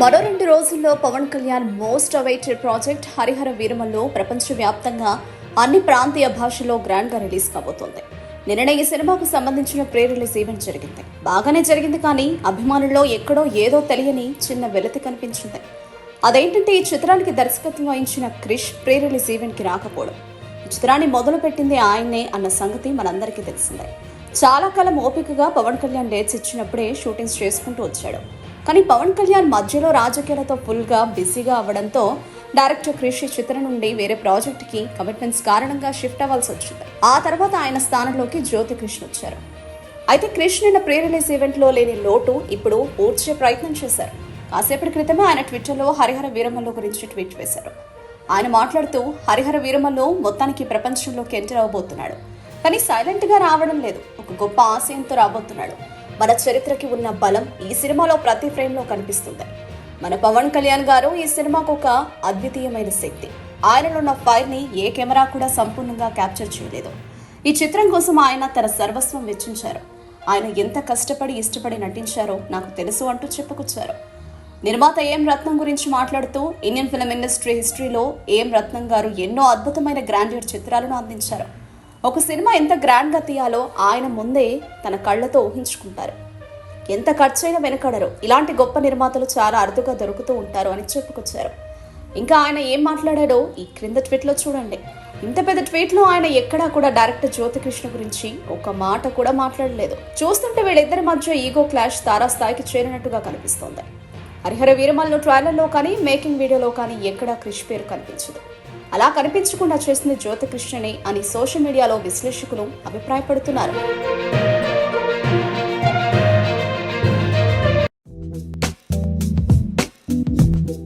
మరో రెండు రోజుల్లో Pawan Kalyan most awaited project Harihara Veeramallu ప్రపంచవ్యాప్తంగా అన్ని ప్రాంతీయ భాషల్లో గ్రాండ్గా రిలీజ్ కాబోతోంది. నిన్ననే ఈ సినిమాకు సంబంధించిన ప్రీ రిలీజ్ ఈవెంట్ జరిగింది. బాగానే జరిగింది కానీ అభిమానుల్లో ఎక్కడో ఏదో తెలియని చిన్న వెలతి కనిపించింది. అదేంటంటే ఈ చిత్రానికి దర్శకత్వం వహించిన క్రిష్ ప్రీ రిలీజ్ ఈవెంట్కి రాకపోవడం చిత్రాన్ని మొదలు పెట్టింది ఆయన్నే అన్న సంగతి మనందరికీ తెలిసిందే. చాలా కాలం ఓపికగా పవన్ కళ్యాణ్ డేట్స్ ఇచ్చినప్పుడే షూటింగ్స్ చేసుకుంటూ వచ్చాడు. కానీ పవన్ కళ్యాణ్ మధ్యలో రాజకీయాలతో ఫుల్గా బిజీగా అవ్వడంతో డైరెక్టర్ క్రిష్ ఈ చిత్రం నుండి వేరే ప్రాజెక్ట్కి కమిట్మెంట్స్ కారణంగా షిఫ్ట్ అవ్వాల్సి వచ్చింది. ఆ తర్వాత ఆయన స్థానంలోకి జ్యోతి కృష్ణ వచ్చారు. అయితే క్రిష్ నిన్న ప్రీ రిలీజ్ ఈవెంట్లో లేని లోటు ఇప్పుడు పూడ్చే ప్రయత్నం చేశారు. కాసేపటి క్రితమే ఆయన ట్విట్టర్లో హరిహర వీరమల్లు గురించి ట్వీట్ వేశారు. ఆయన మాట్లాడుతూ హరిహర వీరమల్లు మొత్తానికి ప్రపంచంలోకి ఎంటర్ అవ్వబోతున్నాడు. కానీ సైలెంట్గా రావడం లేదు. ఒక గొప్ప ఆశయంతో రాబోతున్నాడు. మన చరిత్రకి ఉన్న బలం ఈ సినిమాలో ప్రతి ఫ్రేమ్లో కనిపిస్తుంది. మన పవన్ కళ్యాణ్ గారు ఈ సినిమాకు ఒక అద్వితీయమైన శక్తి. ఆయనలో ఉన్న ఫైర్ని ఏ కెమెరా కూడా సంపూర్ణంగా క్యాప్చర్ చేయలేదు. ఈ చిత్రం కోసం ఆయన తన సర్వస్వం వెచ్చించారు. ఆయన ఎంత కష్టపడి ఇష్టపడి నటించారో నాకు తెలుసు అంటూ చెప్పుకొచ్చారు. నిర్మాత ఏం రత్నం గురించి మాట్లాడుతూ ఇండియన్ ఫిల్మ్ ఇండస్ట్రీ హిస్టరీలో ఏం రత్నం గారు ఎన్నో అద్భుతమైన గ్రాండ్యూర్ చిత్రాలను అందించారు. ఒక సినిమా ఎంత గ్రాండ్గా తీయాలో ఆయన ముందే తన కళ్ళతో ఊహించుకుంటారు. ఎంత ఖర్చైనా వెనకడరు. ఇలాంటి గొప్ప నిర్మాతలు చాలా అరుదుగా దొరుకుతూ ఉంటారు అని చెప్పుకొచ్చారు. ఇంకా ఆయన ఏం మాట్లాడాడో ఈ క్రింద ట్వీట్లో చూడండి. ఇంత పెద్ద ట్వీట్లో ఆయన ఎక్కడా కూడా డైరెక్టర్ జ్యోతికృష్ణ గురించి ఒక మాట కూడా మాట్లాడలేదు. చూస్తుంటే వీళ్ళిద్దరి మధ్య ఈగో క్లాష్ తారాస్థాయికి చేరినట్టుగా కనిపిస్తోంది. హరిహర వీరమల్లో ట్రైలర్లో కానీ మేకింగ్ వీడియోలో కానీ ఎక్కడా క్రిష్ పేరు కనిపించదు. అలా కనిపించకుండా చేసింది జ్యోతికృష్ణనే అని సోషల్ మీడియాలో విశ్లేషకులు అభిప్రాయపడుతున్నారు.